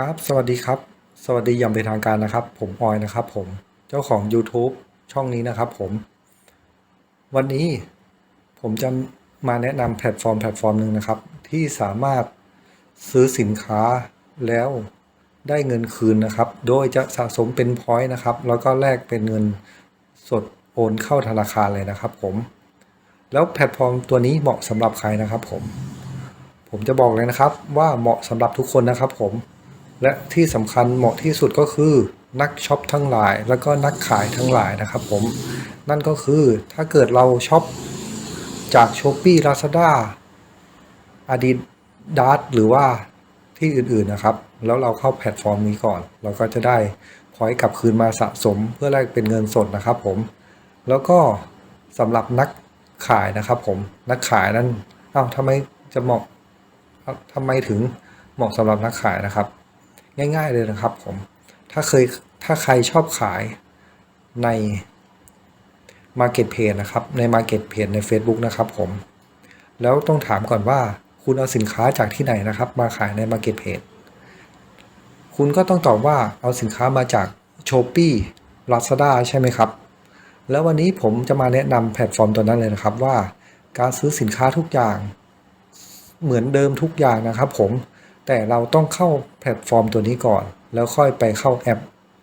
ครับ สวัสดีครับ สวัสดีอย่างเป็นทางการนะครับ ผมออยนะครับ ผม เจ้าของ YouTube ช่องนี้นะครับ ผม วันนี้ผมจะมาแนะนำแพลตฟอร์มแพลตฟอร์มหนึ่งนะครับ ที่สามารถซื้อสินค้าแล้วได้เงินคืนนะครับ โดยจะสะสมเป็นพอยต์นะครับ แล้วก็แลกเป็นเงินสดโอนเข้าธนาคารเลยนะครับ ผม แล้วแพลตฟอร์มตัวนี้เหมาะสำหรับใครนะครับ ผม ผมจะบอกเลยนะครับ ว่าเหมาะสำหรับทุกคนนะครับ ผม และที่สำคัญเหมาะที่สุดก็คือนักช็อปทั้งหลาย แล้วก็นักขายทั้งหลายนะครับผม นั่นก็คือถ้าเกิดเราช็อปจาก s h อ p e e Lazada Adidas หรือว่าที่อื่นๆนะครับ แล้วเราเข้าแพลตฟอร์มนี้ก่อน เราก็จะได้พอยต์กลับคืนมาสะสมเพื่อแลกเป็นเงินสดนะครับผม แล้วก็สำหรับนักขายนะครับผม นักขายนั้นอ้าวทำไมจะเหมาะทำไมถึงเหมาะสำหรับนักขายนะครับ ง่าย ๆ เลยนะครับผม ถ้าเคยถ้าใครชอบขายใน Market Page นะครับ ใน Market Page ใน Facebook นะครับผม แล้วต้องถามก่อนว่าคุณเอาสินค้าจากที่ไหนนะครับ มาขายใน Market Page คุณก็ต้องตอบว่าเอาสินค้ามาจาก s h o p e e Lazada ใช่ไหมครับ แล้ววันนี้ผมจะมาแนะนำแพลตฟอร์มตัวนั้นเลยนะครับว่า การซื้อสินค้าทุกอย่าง เหมือนเดิมทุกอย่างนะครับผม แต่เราต้องเข้าแพลตฟอร์มตัวนี้ก่อน แล้วค่อยไปเข้าแอป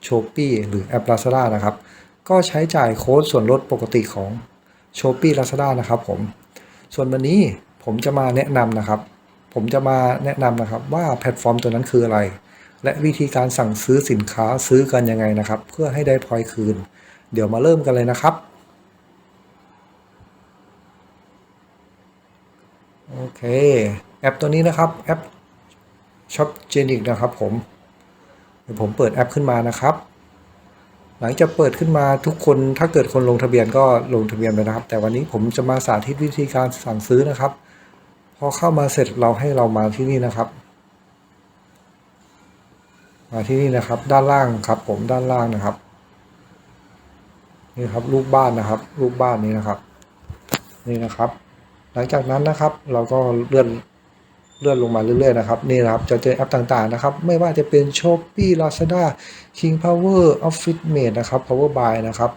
s h o p e e หรือแอป Lazada นะครับ ก็ใช้จ่ายโค้ดส่วนลดปกติของ s h o p e e Lazada นะครับผม ส่วนวันนี้ผมจะมาแนะนำนะครับ ผมจะมาแนะนำนะครับว่าแพลตฟอร์มตัวนั้นคืออะไร และวิธีการสั่งซื้อสินค้าซื้อกันยังไงนะครับ เพื่อให้ได้พอยคืน เดี๋ยวมาเริ่มกันเลยนะครับโอเค แอปตัวนี้นะครับแอป ช็อปเจนิกนะครับผมเดี๋ยวผมเปิดแอปขึ้นมานะครับ หลังจากเปิดขึ้นมาทุกคนถ้าเกิดคนลงทะเบียนก็ลงทะเบียนไปนะครับ แต่วันนี้ผมจะมาสาธิตวิธีการสั่งซื้อนะครับ พอเข้ามาเสร็จเราให้เรามาที่นี่นะครับ มาที่นี่นะครับ ด้านล่างครับ ผมด้านล่างนะครับนี่ครับรูปบ้านนะครับ รูปบ้านนี้นะครับ นี่นะครับ หลังจากนั้นนะครับ เราก็เลื่อน เลื่อนลงมาเรื่อยๆนะครับนี่นะครับจะเจอแอปต่างๆนะครับไม่ว่าจะเป็น s h o p e e Lazada King Power Office Mate นะครับ Power Buy นะครับ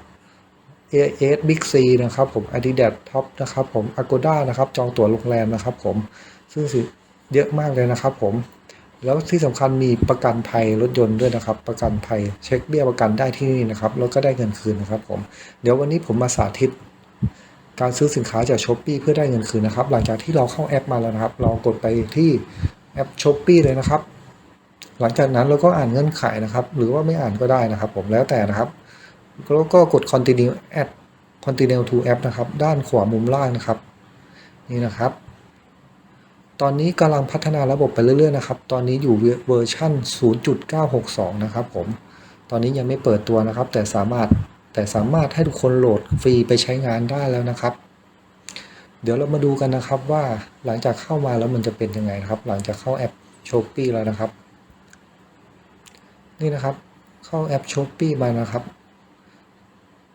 AS Big C นะครับผม Adidas Top นะครับผม Agoda นะครับจองตั๋วโรงแรมนะครับผมซึ่งเยอะมากเลยนะครับผมแล้วที่สำคัญมีประกันภัยรถยนต์ด้วยนะครับ ประกันภัยเช็คเบี้ยประกันได้ที่นี่นะครับแล้วก็ได้เงินคืนนะครับผมเดี๋ยววันนี้ผมมาสาธิต การซื้อสินค้าจากช้อปปีเพื่อได้เงินคืนนะครับ หลังจากที่เราเข้าแอปมาแล้วนะครับ เรากดไปที่แอปช้อปปีเลยนะครับ หลังจากนั้นเราก็อ่านเงื่อนไขนะครับ หรือว่าไม่อ่านก็ได้นะครับ ผมแล้วแต่นะครับแล้วก็กด continue add continue to app นะครับ ด้านขวามุมล่างนะครับ นี่นะครับ ตอนนี้กำลังพัฒนาระบบไปเรื่อยๆนะครับ ตอนนี้อยู่เวอร์ชัน0.962 นะครับ ผม ตอนนี้ยังไม่เปิดตัวนะครับ แต่สามารถ แต่สามารถให้ทุกคนโหลดฟรีไปใช้งานได้แล้วนะครับ เดี๋ยวเรามาดูกันนะครับว่าหลังจากเข้ามาแล้วมันจะเป็นยังไงครับ หลังจากเข้าแอป s h o p e e แล้วนะครับ นี่นะครับเข้าแอป s h o p e e มานะครับ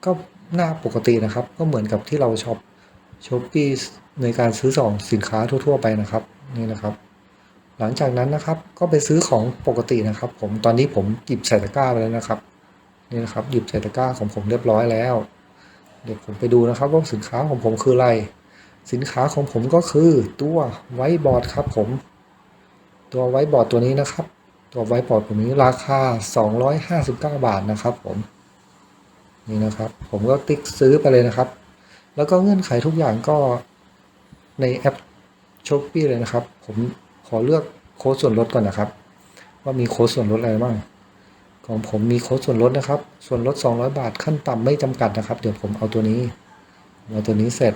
ก็หน้าปกตินะครับ ก็เหมือนกับที่เราช็อป s h o p e e ในการซื้อสองสินค้าทั่ว ๆ ไปนะครับนี่นะครับ หลังจากนั้นนะครับก็ไปซื้อของปกตินะครับ ผมตอนนี้ผมหยิบใส่ตะกร้าไปแล้วนะครับ นี่นะครับหยิบใส่ตะกร้าของผมเรียบร้อยแล้ว เดี๋ยวผมไปดูนะครับว่าสินค้าของผมคืออะไร สินค้าของผมก็คือตัวไวบอร์ดครับผม ตัวไวบอร์ดตัวนี้นะครับ ตัวไวบอร์ดตัวนี้ราคา 259 บาทนะครับผมนี่นะครับผมก็ติ๊กซื้อไปเลยนะครับ แล้วก็เงื่อนไขทุกอย่างก็ในแอปช้อปปี้เลยนะครับ ผมขอเลือกโค้ดส่วนลดก่อนนะครับ ว่ามีโค้ดส่วนลดอะไรบ้าง ของผมมีโค้ดส่วนลดนะครับ ส่วนลด 200 บาทขั้นต่ำไม่จำกัดนะครับ เดี๋ยวผมเอาตัวนี้เอาตัวนี้เสร็จ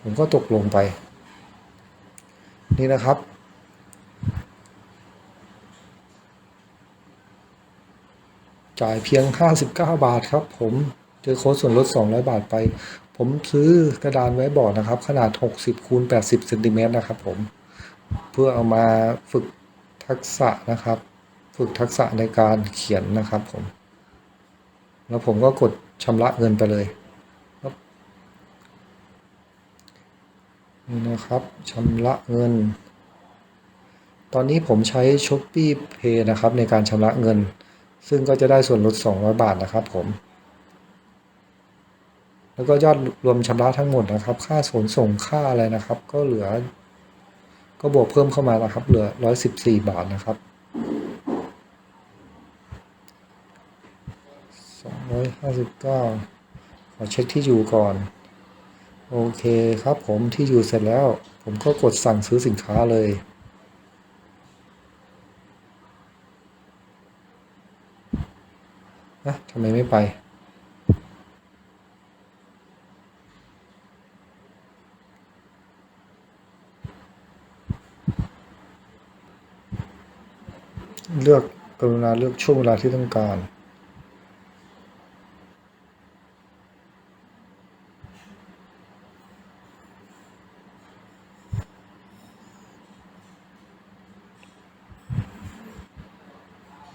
ผมก็ตกลงไป นี่นะครับ จ่ายเพียง 59 บาทครับ ผมเจอโค้ดส่วนลด 200 บาทไป ผมซื้อกระดานไว้บอร์ดนะครับ ขนาด 60คูณ80เซนติเมตรนะครับผม เพื่อเอามาฝึกทักษะนะครับ ฝึกทักษะในการเขียนนะครับผม แล้วผมก็กดชำระเงินไปเลยนี่นะครับชำระเงิน ตอนนี้ผมใช้ s h o p e e Pay นะครับในการชำระเงิน ซึ่งก็จะได้ส่วนลด 200 บาทนะครับผม แล้วก็ยอดรวมชำระทั้งหมดนะครับ ค่าขนส่งค่าอะไรนะครับ ก็เหลือ ก็บวกเพิ่มเข้ามานะครับ เหลือ 114 บาทนะครับ 259ขอเช็คที่อยู่ก่อน โอเคครับผมที่อยู่เสร็จแล้ว ผมก็กดสั่งซื้อสินค้าเลยนะทำไมไม่ไปเลือกกรุณาเลือกช่วงเวลาที่ต้องการ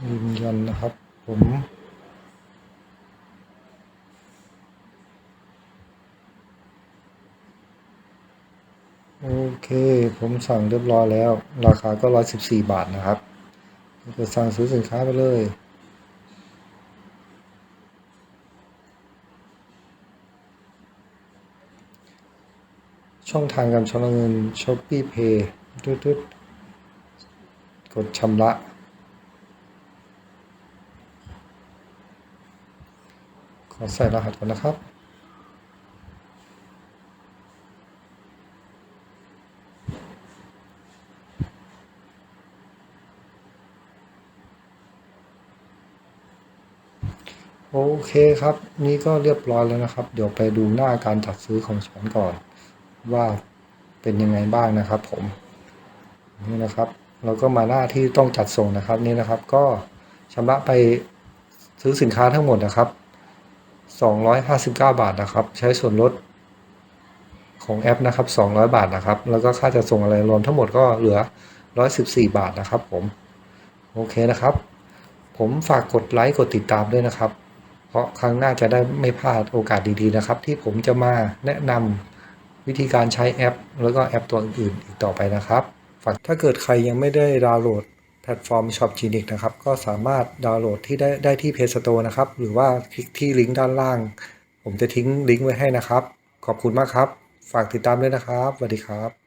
ยืนยันนะครับ ผมโอเค ผมสั่งเรียบร้อยแล้ว ราคาก็114บสี่บาทนะครับกดสั่งซื้อสินค้าไปเลยช่องทางการชำระเงิน Shopee Pay ตึ๊ดๆกดชำระ ขอใส่รหัสก่อนนะครับ โอเคครับ นี่ก็เรียบร้อยแล้วนะครับ เดี๋ยวไปดูหน้าการจัดซื้อของฉันก่อน ว่าเป็นยังไงบ้างนะครับ ผม นี่นะครับ เราก็มาหน้าที่ต้องจัดส่งนะครับ นี่นะครับ ก็ชำระไปซื้อสินค้าทั้งหมดนะครับ 259 บาทนะครับ ใช้ส่วนลดของแอปนะครับ 200 บาทนะครับ แล้วก็ค่าจะส่งอะไรรวมทั้งหมดก็เหลือ 114 บาทนะครับผม โอเคนะครับ ผมฝากกดไลค์กดติดตามด้วยนะครับ เพราะครั้งหน้าจะได้ไม่พลาดโอกาสดีๆนะครับ ที่ผมจะมาแนะนำวิธีการใช้แอป แล้วก็แอปตัวอื่นๆอีกต่อไปนะครับ ฝากถ้าเกิดใครยังไม่ได้ดาวน์โหลด แพลตฟอร์ม Shop g e n i c นะครับ ก็สามารถดาวน์โหลดที่ได้ได้ที่ Play Store นะครับ หรือว่าคลิกที่ลิงก์ด้านล่าง ผมจะทิ้งลิงก์ไว้ให้นะครับ ขอบคุณมากครับ ฝากติดตามด้วยนะครับสวัสดีครับ